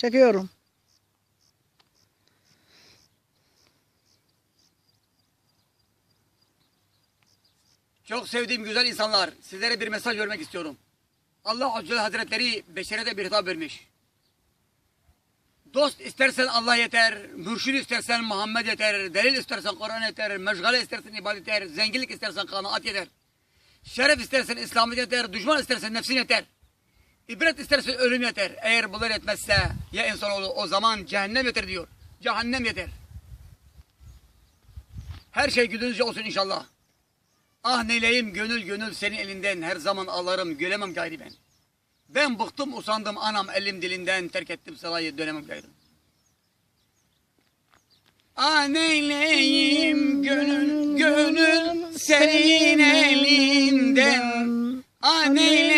Çekiyorum. Çok sevdiğim güzel insanlar, sizlere bir mesaj vermek istiyorum. Allah Azze Hazretleri beşere de bir hitap vermiş. Dost istersen Allah yeter, mürşid istersen Muhammed yeter, delil istersen Kur'an yeter, meşgale istersen ibadet yeter, zenginlik istersen kanaat yeter. Şeref istersen İslamiyet yeter, düşman istersen nefsin yeter. İbret istersen ölüm yeter. Eğer bunlar yetmezse ya insanoğlu o zaman cehennem yeter diyor. Cehennem yeter. Her şey gönlünüzce olsun inşallah. Ah neyleyim gönül gönül senin elinden her zaman ağlarım gülemem gayri ben. Ben bıktım usandım anam elim dilinden terk ettim salayı dönemem gayrı. Ah neyleyim gönül gönül senin elinden. Ah neyleyim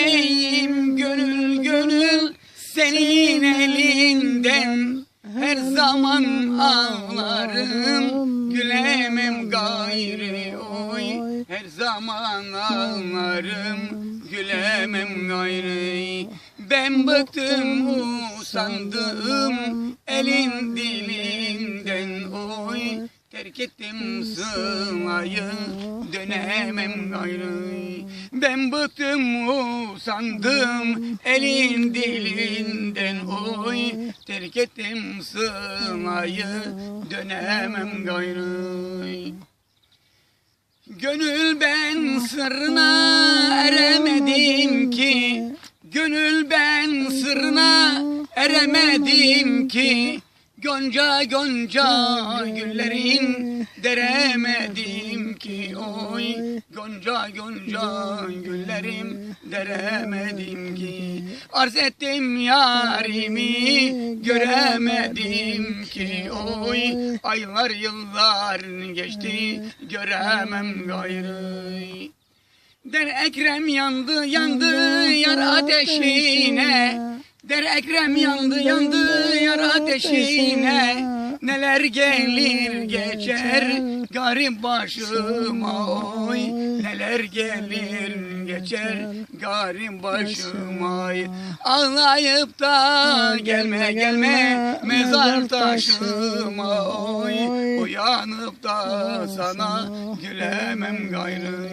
senin elinden. Her zaman ağlarım gülemem gayrı oy. Her zaman ağlarım gülemem gayrı. Ben bıktım usandım elin dilinden oy. Terk ettim sılayı dönemem gayrı. Ben bıktım usandım elin dilinden oy. Terk ettim sılayı dönemem gayrı. Gönül ben sırrına eremedim ki Gönül ben sırrına eremedim ki Gonca gonca güllerin deremedim ki oy. Gonca gonca güllerim deremedim ki. Arz ettim yarimi göremedim ki oy. Aylar yıllar geçti göremem gayrı. Der Ekrem yandı yandı yar ateşine Der Ekrem yandı yandı yar ateşine. Neler gelir geçer garip başıma oy. Neler gelir geçer garip başıma oy. Ağlayıp da gelme gelme mezar taşıma oy. Uyanıp da sana gülemem gayrı.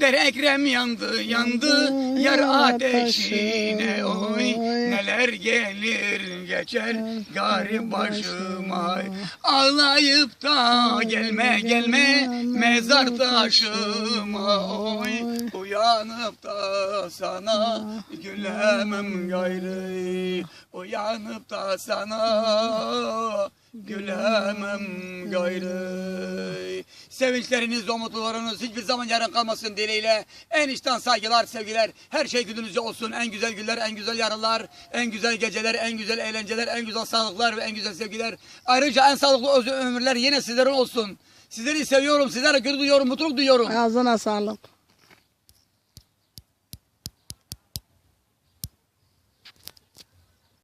Der Ekrem yandı yandı yar ateşine oy Neler gelir geçer garip başıma Ağlayıp da gelme gelme mezar taşıma oy Uyanıp da sana gülemem gayrı. Uyanıp da sana gülemem gayrı Sevinçleriniz, umutlarınız hiçbir zaman yarın kalmasın dileğiyle. En içten saygılar, sevgiler. Her şey gününüzce olsun. En güzel günler, en güzel yarınlar, en güzel geceler, en güzel eğlenceler, en güzel sağlıklar ve en güzel sevgiler. Ayrıca en sağlıklı ömürler yine sizlerin olsun. Sizleri seviyorum, sizlere gurur duyuyorum, mutluluk duyuyorum. Ağzına sağlık.